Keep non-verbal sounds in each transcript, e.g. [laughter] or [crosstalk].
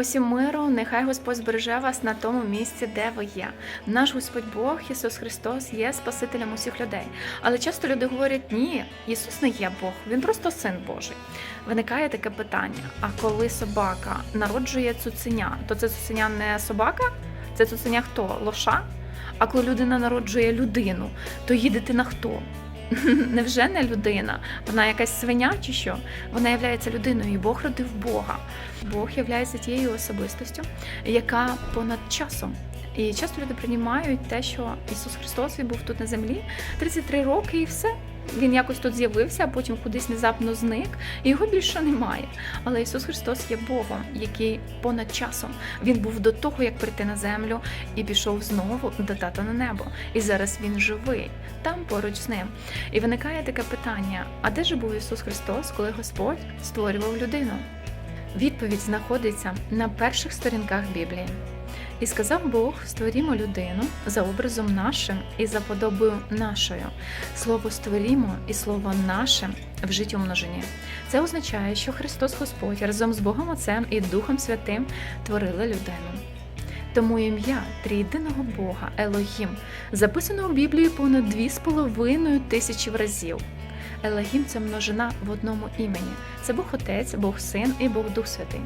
Усім миру, нехай Господь збереже вас на тому місці, де ви є. Наш Господь Бог, Ісус Христос, є Спасителем усіх людей. Але часто люди говорять: ні, Ісус не є Бог, Він просто син Божий. Виникає таке питання: а коли собака народжує цуценя, то це цуценя не собака? Це цуценя хто? Лоша? А коли людина народжує людину, то її дитина хто? [laughs] Невже не людина? Вона якась свиня чи що? Вона є людиною, і Бог родив Бога. Бог є тією особистостю, яка понад часом. І часто люди приймають те, що Ісус Христос він був тут на землі 33 роки і все. Він якось тут з'явився, а потім кудись внезапно зник, і його більше немає. Але Ісус Христос є Богом, який понад часом. Він був до того, як прийти на землю, і пішов знову до тата на небо. І зараз він живий там поруч з ним. І виникає таке питання: а де ж був Ісус Христос, коли Господь створював людину? Відповідь знаходиться на перших сторінках Біблії. І сказав Бог: створімо людину за образом нашим і за подобою нашою. Слово створімо і слово наше вжить у множині. Це означає, що Христос Господь разом з Богом Отцем і Духом Святим творили людину. Тому ім'я трійдиного Бога Елогім записано у Біблії понад дві з половиною тисячі разів. Елогім це множина в одному імені. Це Бог Отець, Бог Син і Бог Дух Святий.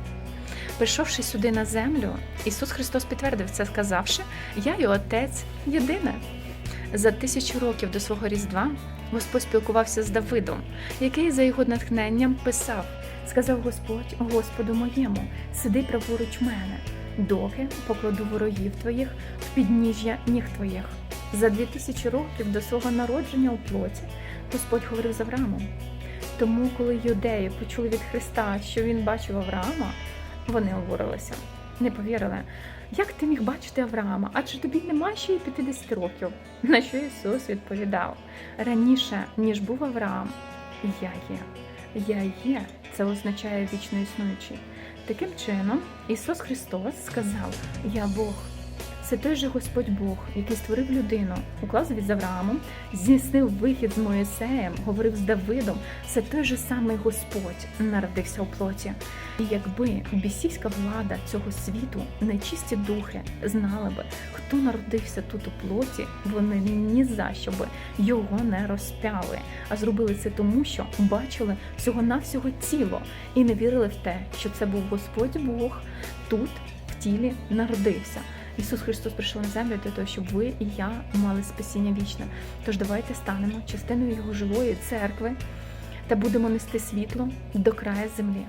Прийшовши сюди на землю, Ісус Христос підтвердив це, сказавши: Я і Отець єдине. За тисячу років до свого Різдва Господь спілкувався з Давидом, який за його натхненням писав: Сказав Господь, Господу моєму, сиди праворуч мене, доки покладу ворогів твоїх в підніжжя ніг твоїх. За дві тисячі років до свого народження у плоті Господь говорив з Авраамом. Тому, коли юдеї почули від Христа, що він бачив Авраама, вони обурилися, не повірили. Як ти міг бачити Авраама? Адже тобі нема ще й 50 років. На що Ісус відповідав: раніше, ніж був Авраам, я є. Я є, це означає вічно існуючий. Таким чином, Ісус Христос сказав: Я Бог. Це той же Господь Бог, який створив людину, уклав з Авраамом, здійснив вихід з Моїсеєм, говорив з Давидом. Це той же самий Господь народився у плоті. І якби бісівська влада цього світу, нечисті духи, знали би, хто народився тут у плоті, вони ні за що би його не розпяли, а зробили це тому, що бачили всього навсього тіло і не вірили в те, що це був Господь Бог тут в тілі народився. Ісус Христос прийшов на землю для того, щоб ви і я мали спасіння вічне. Тож давайте станемо частиною Його живої церкви та будемо нести світло до краю землі.